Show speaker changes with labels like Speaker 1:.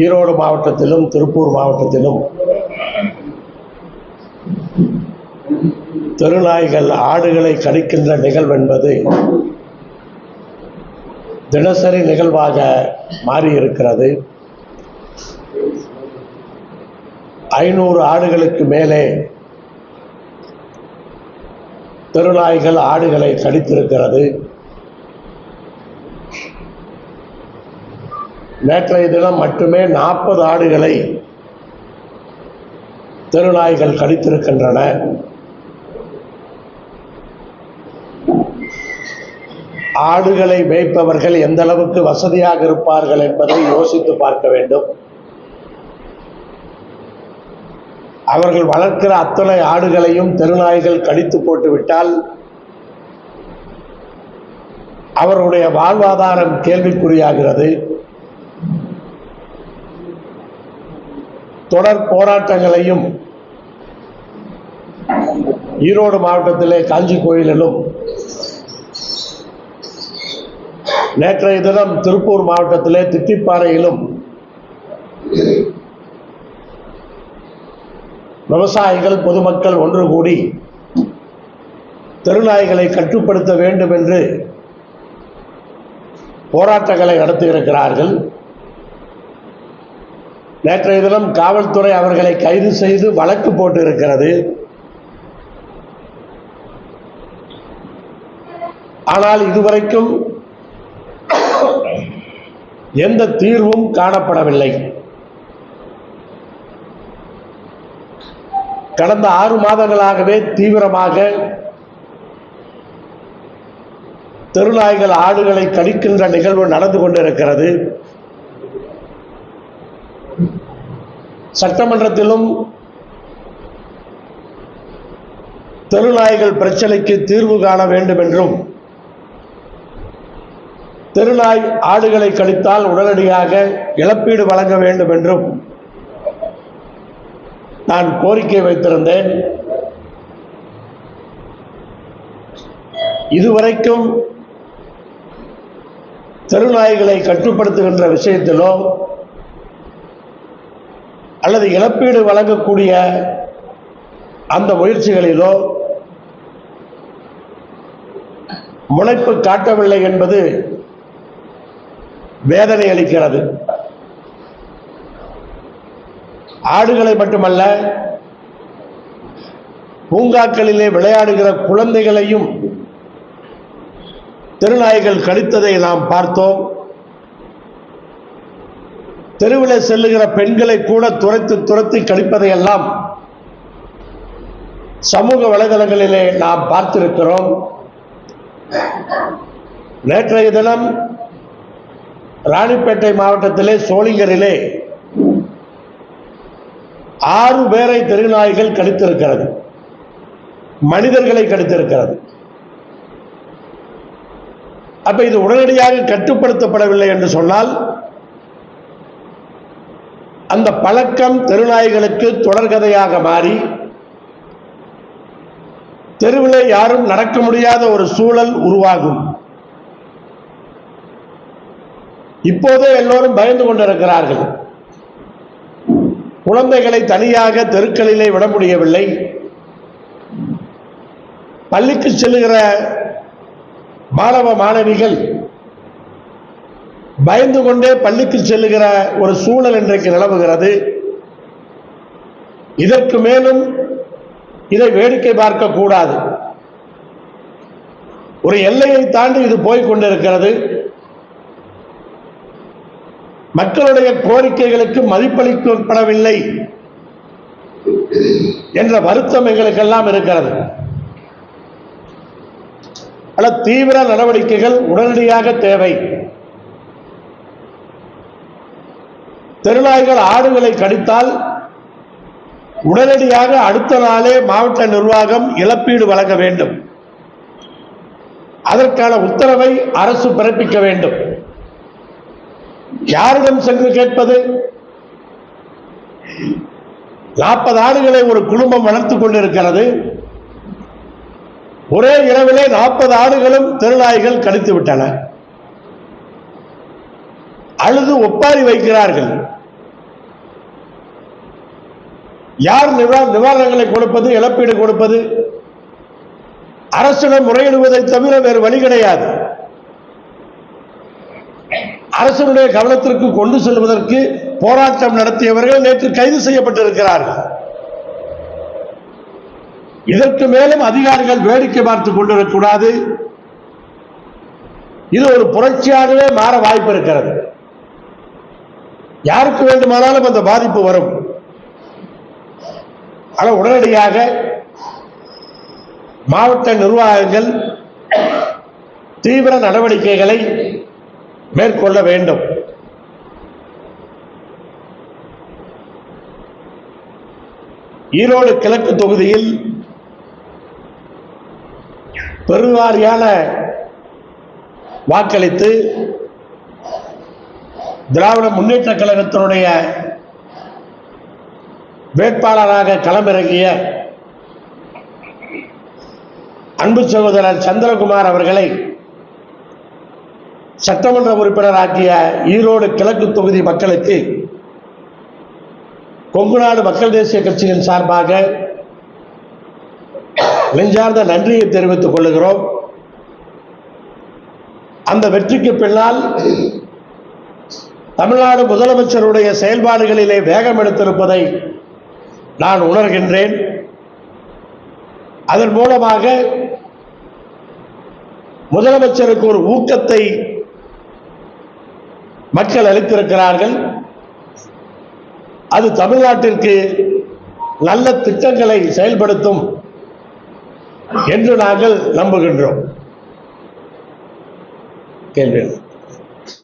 Speaker 1: ஈரோடு மாவட்டத்திலும் திருப்பூர் மாவட்டத்திலும் தெருநாய்கள் ஆடுகளை கடிக்கின்ற நிகழ்வென்பது தினசரி நிகழ்வாக மாறியிருக்கிறது. ஐநூறு ஆடுகளுக்கு மேலே தெருநாய்கள் ஆடுகளை கடித்திருக்கிறது நேற்றைய தினம் மட்டுமே நாற்பது ஆடுகளை தெருநாய்கள் கடித்திருக்கின்றன. ஆடுகளை மேய்ப்பவர்கள் எந்த அளவுக்கு வசதியாக இருப்பார்கள் என்பதை யோசித்து பார்க்க வேண்டும். அவர்கள் வளர்க்கிற அத்தனை ஆடுகளையும் தெருநாய்கள் கடித்து போட்டு விட்டால் அவருடைய வாழ்வாதாரம் கேள்விக்குறியாகிறது. தொடர் போராட்டங்களையும் ஈரோடு மாவட்டத்திலே காஞ்சி கோயிலிலும் நேற்றைய தினம் திருப்பூர் மாவட்டத்திலே திட்டிப்பாறையிலும் விவசாயிகள் பொதுமக்கள் ஒன்று கூடி தெருநாய்களை கட்டுப்படுத்த வேண்டும் என்று போராட்டங்களை நடத்தியிருக்கிறார்கள். நேற்றைய தினம் காவல்துறை அவர்களை கைது செய்து வழக்கு போட்டு இருக்கிறது ஆனால் இதுவரைக்கும் எந்த தீர்வும் காணப்படவில்லை. கடந்த ஆறு மாதங்களாகவே தீவிரமாக தெருநாய்கள் ஆடுகளை கடிக்கின்ற நிகழ்வு நடந்து கொண்டிருக்கிறது. சட்டமன்றத்திலும் தெருநாய்கள் பிரச்சனைக்கு தீர்வு காண வேண்டும் என்றும் தெருநாய் ஆடுகளை கழித்தால் உடனடியாக இழப்பீடு வழங்க வேண்டும் என்றும் நான் கோரிக்கை வைத்திருந்தேன். இதுவரைக்கும் தெருநாய்களை கட்டுப்படுத்துகின்ற விஷயத்திலோ அல்லது இழப்பீடு வழங்கக்கூடிய அந்த முயற்சிகளிலோ முளைப்பு காட்டவில்லை என்பது வேதனை அளிக்கிறது. ஆடுகளை மட்டுமல்ல பூங்காக்களிலே விளையாடுகிற குழந்தைகளையும் திருநாய்கள் கடித்ததை நாம் பார்த்தோம். தெருவில் செல்லுகிற பெண்களை கூட துரத்து துரத்தி கழிப்பதையெல்லாம் சமூக வலைதளங்களிலே நாம் பார்த்திருக்கிறோம். நேற்றைய தினம் ராணிப்பேட்டை மாவட்டத்திலே சோளிங்கரிலே ஆறு பேரை தெருநாய்கள் கடித்திருக்கிறது. மனிதர்களை கடித்திருக்கிறது. அப்ப இது உடனடியாக கட்டுப்படுத்தப்படவில்லை என்று சொன்னால் அந்த பழக்கம் தெருநாய்களுக்கு தொடர்கதையாக மாறி தெருவில் யாரும் நடக்க முடியாத ஒரு சூழல் உருவாகும். இப்போதே எல்லோரும் பயந்து கொண்டிருக்கிறார்கள். குழந்தைகளை தனியாக தெருக்களிலே விட முடியவில்லை. பள்ளிக்கு செல்லுகிற மாணவ மாணவிகள் பயந்து கொண்டே பள்ளிக்கு செல்லுகிற ஒரு சூழல் இன்றைக்கு நிலவுகிறது. இதற்கு மேலும் இதை வேடிக்கை பார்க்க கூடாது. ஒரு எல்லையை தாண்டி இது போய் கொண்டிருக்கிறது. மக்களுடைய கோரிக்கைகளுக்கு மதிப்பளிக்கப்படவில்லை என்ற வருத்தம் எங்களுக்கெல்லாம் இருக்கிறது. பல தீவிர நடவடிக்கைகள் உடனடியாக தேவை. தெருநாய்கள் ஆடுகளை கடித்தால் உடனடியாக அடுத்த நாளே மாவட்ட நிர்வாகம் இழப்பீடு வழங்க வேண்டும். அதற்கான உத்தரவை அரசு பிறப்பிக்க வேண்டும். யாரிடம் சென்று கேட்பது? நாற்பது ஆடுகளை ஒரு குடும்பம் வளர்த்துக் கொண்டிருக்கிறது. ஒரே இரவிலே நாற்பது ஆடுகளும் திருநாய்கள் கடித்து விட்டன. அழுது ஒப்பாரி வைக்கிறார்கள். யார் நிவாரணங்களை கொடுப்பது இழப்பீடு கொடுப்பது? அரசிடம் முறையிடுவதை தவிர வேறு வழி கிடையாது. அரசனுடைய கவனத்திற்கு கொண்டு செல்வதற்கு போராட்டம் நடத்தியவர்கள் நேற்று கைது செய்யப்பட்டிருக்கிறார்கள். இதற்கு மேலும் அதிகாரிகள் வேடிக்கை பார்த்துக் கொண்டிருக்கக்கூடாது இது ஒரு புரட்சியாகவே மாற வாய்ப்பு இருக்கிறது. யாருக்கு வேண்டுமானாலும் அந்த பாதிப்பு வரும். ஆனால் உடனடியாக மாவட்ட நிர்வாகங்கள் தீவிர நடவடிக்கைகளை மேற்கொள்ள வேண்டும். ஈரோடு கிழக்கு தொகுதியில் பெருவாரியான வாக்களித்து திராவிட முன்னேற்ற கழகத்தினுடைய வேட்பாளராக களமிறங்கிய அன்பு சகோதரர் சந்திரகுமார் அவர்களை சட்டமன்ற உறுப்பினராக்கிய ஈரோடு கிழக்கு தொகுதி மக்களுக்கு கொங்குநாடு மக்கள் தேசிய கட்சியின் சார்பாக நெஞ்சார்ந்த நன்றியை தெரிவித்துக் கொள்கிறோம் அந்த வெற்றிக்கு பின்னால் தமிழ்நாடு முதலமைச்சருடைய செயல்பாடுகளிலே வேகம் எடுத்திருப்பதை நான் உணர்கின்றேன். அதன் மூலமாக முதலமைச்சருக்கு ஒரு ஊக்கத்தை மக்கள் அளித்திருக்கிறார்கள். அது தமிழ்நாட்டிற்கு நல்ல திட்டங்களை செயல்படுத்தும் என்று நாங்கள் நம்புகின்றோம். கேள்வி